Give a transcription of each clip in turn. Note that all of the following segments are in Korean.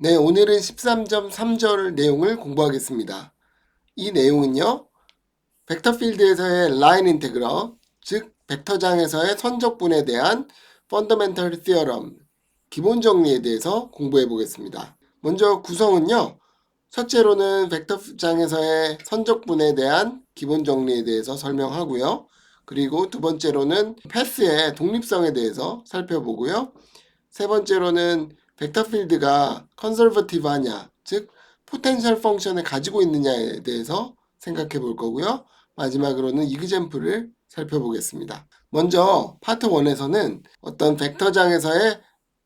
네, 오늘은 13.3절 내용을 공부하겠습니다. 이 내용은요, 벡터 필드에서의 라인 인테그럴, 즉 벡터장에서의 선적분에 대한 펀더멘털 티어럼, 기본 정리에 대해서 공부해 보겠습니다. 먼저 구성은요, 첫째로는 벡터장에서의 선적분에 대한 기본 정리에 대해서 설명하고요. 그리고 두 번째로는 패스의 독립성에 대해서 살펴보고요. 세 번째로는 벡터 필드가 컨설버티브하냐, 즉 포텐셜 펑션을 가지고 있느냐에 대해서 생각해 볼 거고요. 마지막으로는 이그젠플을 살펴보겠습니다. 먼저 파트 1에서는 어떤 벡터장에서의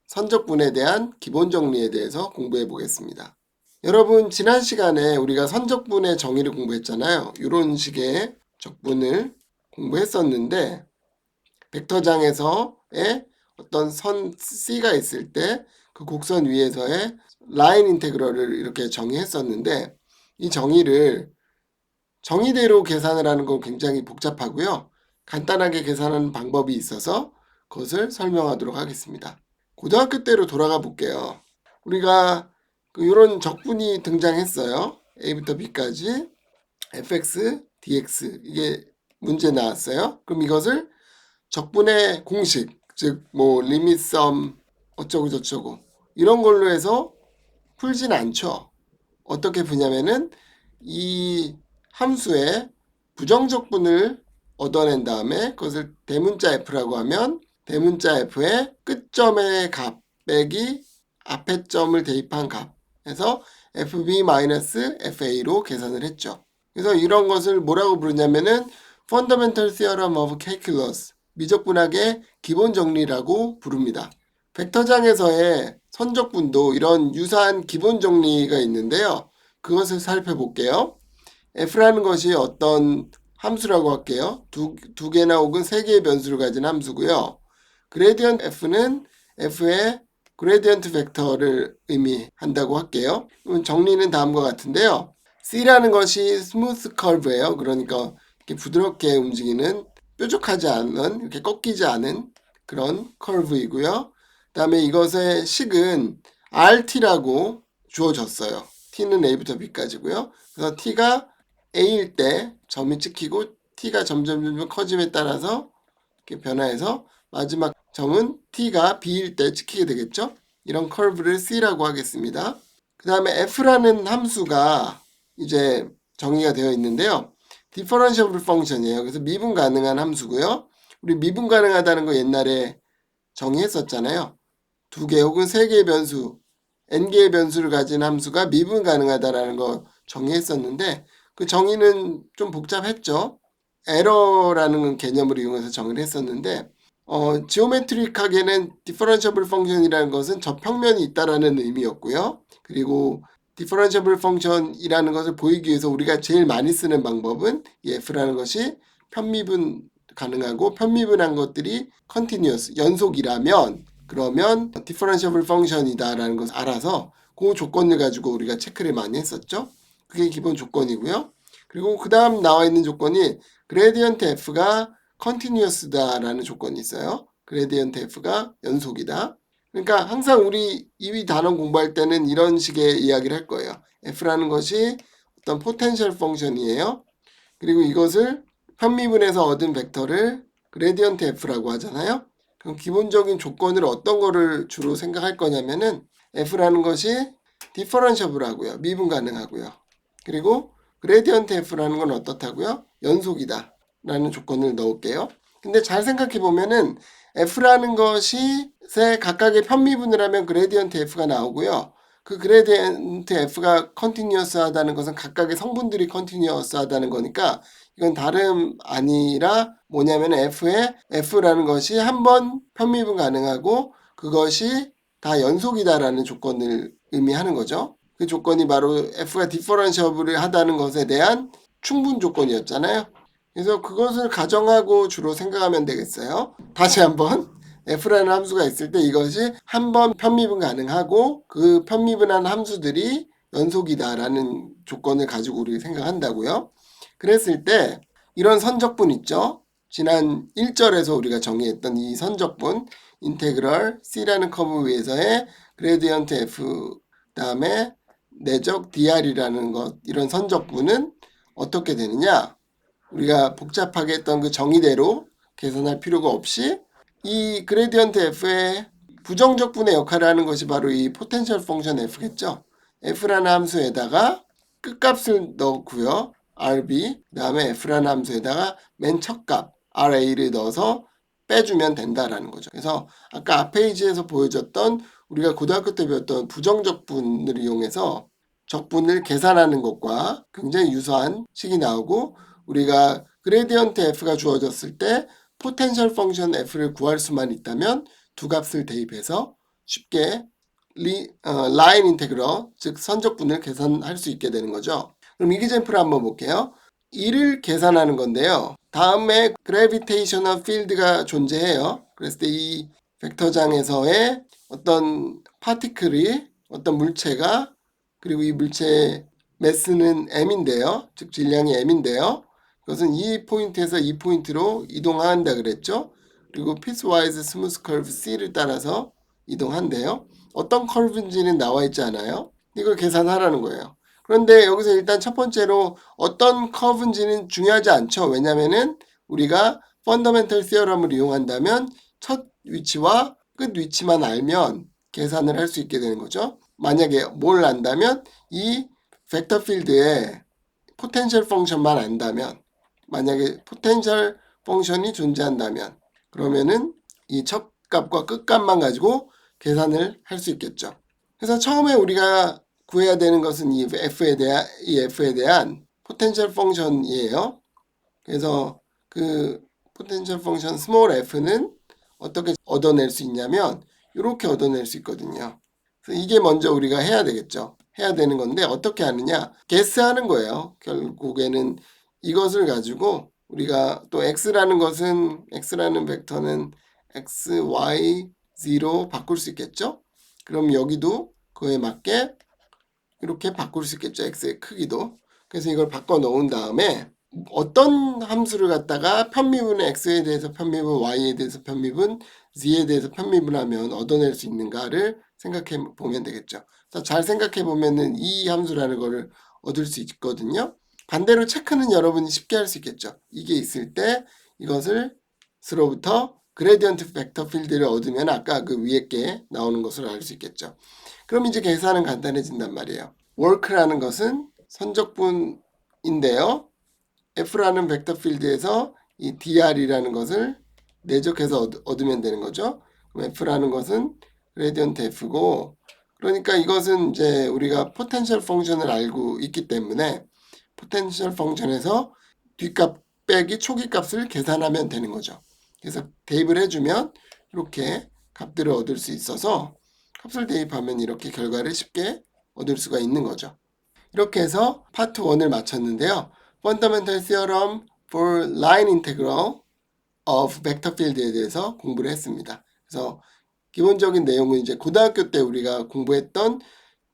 선적분에 대한 기본 정리에 대해서 공부해 보겠습니다. 여러분 지난 시간에 우리가 선적분의 정의를 공부했잖아요. 이런 식의 적분을 공부했었는데 벡터장에서의 어떤 선 C가 있을 때 그 곡선 위에서의 라인 인테그럴을 이렇게 정의했었는데 이 정의를 정의대로 계산을 하는 건 굉장히 복잡하고요. 간단하게 계산하는 방법이 있어서 그것을 설명하도록 하겠습니다. 고등학교 때로 돌아가 볼게요. 우리가 그 이런 적분이 등장했어요. A부터 B까지 fx, dx 이게 문제 나왔어요. 그럼 이것을 적분의 공식, 즉 뭐 리밋 썸 어쩌고 저쩌고 이런 걸로 해서 풀진 않죠. 어떻게 푸냐면은 이 함수의 부정적분을 얻어낸 다음에 그것을 대문자 f라고 하면 대문자 f의 끝점의 값 빼기 앞에 점을 대입한 값에서 fb-fa로 계산을 했죠. 그래서 이런 것을 뭐라고 부르냐면은 Fundamental Theorem of Calculus 미적분학의 기본 정리라고 부릅니다. 벡터장에서의 선적분도 이런 유사한 기본 정리가 있는데요. 그것을 살펴볼게요. f라는 것이 어떤 함수라고 할게요. 두, 두 개나 혹은 세 개의 변수를 가진 함수고요. 그레디언트 f는 f의 그레디언트 벡터를 의미한다고 할게요. 정리는 다음과 같은데요. c라는 것이 스무스 커브예요. 그러니까 이렇게 부드럽게 움직이는 뾰족하지 않은 이렇게 꺾이지 않은 그런 커브이고요. 그다음에 이것의 식은 RT라고 주어졌어요. T는 A부터 B까지고요. 그래서 T가 A일 때 점이 찍히고 T가 점점 점점 커짐에 따라서 이렇게 변화해서 마지막 점은 T가 B일 때 찍히게 되겠죠. 이런 커브를 C라고 하겠습니다. 그 다음에 F라는 함수가 이제 정의가 되어 있는데요. 디퍼런셔블 펑션이에요. 그래서 미분 가능한 함수고요. 우리 미분 가능하다는 거 옛날에 정의했었잖아요. 두 개 혹은 세 개의 변수, n 개의 변수를 가진 함수가 미분 가능하다라는 거 정의했었는데 그 정의는 좀 복잡했죠. 에러라는 개념을 이용해서 정의를 했었는데 어, 지오메트릭하게는 디퍼런셔블 펑션이라는 것은 저평면이 있다라는 의미였고요. 그리고 디퍼런셔블 펑션이라는 것을 보이기 위해서 우리가 제일 많이 쓰는 방법은 이 f라는 것이 편미분 가능하고 편미분한 것들이 컨티뉴어스 연속이라면 그러면 디퍼런셔블 펑션이다라는 것을 알아서 그 조건을 가지고 우리가 체크를 많이 했었죠. 그게 기본 조건이고요. 그리고 그 다음 나와 있는 조건이 그레디언트 f가 컨티뉴어스다라는 조건이 있어요. 그레디언트 f가 연속이다. 그러니까 항상 우리 이 단원 공부할 때는 이런 식의 이야기를 할 거예요. f라는 것이 어떤 포텐셜 펑션이에요. 그리고 이것을 편미분에서 얻은 벡터를 그레디언트 f라고 하잖아요. 그럼 기본적인 조건을 어떤 거를 주로 생각할 거냐면은 f라는 것이 디퍼런셔블하고요. 미분 가능하고요. 그리고 그레디언트 f라는 건 어떻다고요? 연속이다. 라는 조건을 넣을게요. 근데 잘 생각해 보면은 f라는 것이 세 각각의 편미분을 하면 그레디언트 f가 나오고요. 그 그레디언트 f가 컨티뉴어스 하다는 것은 각각의 성분들이 컨티뉴어스 하다는 거니까 이건 다름 아니라 뭐냐면 f의 f라는 것이 한 번 편미분 가능하고 그것이 다 연속이다라는 조건을 의미하는 거죠. 그 조건이 바로 f가 디퍼런셔블을 하다는 것에 대한 충분 조건이었잖아요. 그래서 그것을 가정하고 주로 생각하면 되겠어요. 다시 한번 f라는 함수가 있을 때 이것이 한 번 편미분 가능하고 그 편미분한 함수들이 연속이다라는 조건을 가지고 우리 생각한다고요. 그랬을 때 이런 선적분 있죠. 지난 1절에서 우리가 정의했던 이 선적분 인테그럴 C라는 커브 위에서의 그레디언트 그다음에 내적 dr이라는 것 이런 선적분은 어떻게 되느냐? 우리가 복잡하게 했던 그 정의대로 계산할 필요가 없이 이 그레디언트 f의 부정적 분의 역할을 하는 것이 바로 이 포텐셜 펑션 f겠죠. f라는 함수에다가 끝값을 넣고요. rb 그다음에 f라는 함수에다가 맨 첫값 ra를 넣어서 빼주면 된다라는 거죠. 그래서 아까 앞 페이지에서 보여줬던 우리가 고등학교 때 배웠던 부정적 분을 이용해서 적분을 계산하는 것과 굉장히 유사한 식이 나오고 우리가 그레디언트 f가 주어졌을 때 포텐셜 펑션 f를 구할 수만 있다면 두 값을 대입해서 쉽게 리, 어, 라인 인테그럴 즉 선적분을 계산할 수 있게 되는 거죠. 그럼 이기젠플을 한번 볼게요. 이를 계산하는 건데요. 다음에 그래비테이셔널 필드가 존재해요. 그랬을 때 이 벡터장에서의 어떤 파티클이 어떤 물체가 그리고 이 물체의 매스는 m인데요. 즉 질량이 m인데요. 그것은 이 포인트에서 이 포인트로 이동한다 그랬죠. 그리고 피스와이즈 스무스 커브 C를 따라서 이동한대요. 어떤 커브인지는 나와 있지 않아요. 이걸 계산하라는 거예요. 그런데 여기서 일단 첫 번째로 어떤 커브인지는 중요하지 않죠. 왜냐면은 우리가 펀더멘털 시어럼을 이용한다면 첫 위치와 끝 위치만 알면 계산을 할 수 있게 되는 거죠. 만약에 뭘 안다면 이 벡터 필드의 포텐셜 펑션만 안다면 만약에 포텐셜 펑션이 존재한다면 그러면은 이 첫 값과 끝 값만 가지고 계산을 할 수 있겠죠. 그래서 처음에 우리가 구해야 되는 것은 이 f에 대한 이 f에 대한 포텐셜 펑션이에요. 그래서 그 포텐셜 펑션 스몰 f는 어떻게 얻어낼 수 있냐면 이렇게 얻어낼 수 있거든요. 그래서 이게 먼저 우리가 해야 되겠죠. 해야 되는 건데 어떻게 하느냐? 게스하는 거예요. 결국에는 이것을 가지고 우리가 또 x라는 것은 x라는 벡터는 x, y, 0 바꿀 수 있겠죠? 그럼 여기도 그에 맞게 이렇게 바꿀 수 있겠죠. x의 크기도. 그래서 이걸 바꿔 놓은 다음에 어떤 함수를 갖다가 편미분의 x에 대해서 편미분, y에 대해서 편미분, z에 대해서 편미분 하면 얻어낼 수 있는가를 생각해 보면 되겠죠. 잘 생각해 보면은 이 함수라는 거를 얻을 수 있거든요. 반대로 체크는 여러분이 쉽게 할 수 있겠죠. 이게 있을 때 이것을 스로부터 그레디언트 벡터 필드를 얻으면 아까 그 위에 게 나오는 것을 알수 있겠죠. 그럼 이제 계산은 간단해진단 말이에요. work라는 것은 선적분인데요. f라는 벡터 필드에서 이 dr이라는 것을 내적해서 얻, 얻으면 되는 거죠. 그럼 f라는 것은 그레디언트 f고 그러니까 이것은 이제 우리가 포텐셜 펑션을 알고 있기 때문에 포텐셜 펑션에서 뒷값 빼기 초기 값을 계산하면 되는 거죠. 그래서 대입을 해주면 이렇게 값들을 얻을 수 있어서 값을 대입하면 이렇게 결과를 쉽게 얻을 수가 있는 거죠. 이렇게 해서 파트 1을 마쳤는데요. Fundamental Theorem for Line Integral of Vector Field에 대해서 공부를 했습니다. 그래서 기본적인 내용은 이제 고등학교 때 우리가 공부했던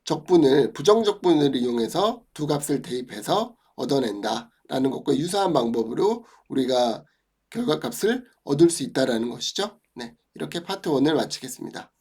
적분을 부정적분을 이용해서 두 값을 대입해서 얻어낸다 라는 것과 유사한 방법으로 우리가 결과값을 얻을 수 있다라는 것이죠. 네, 이렇게 파트 1을 마치겠습니다.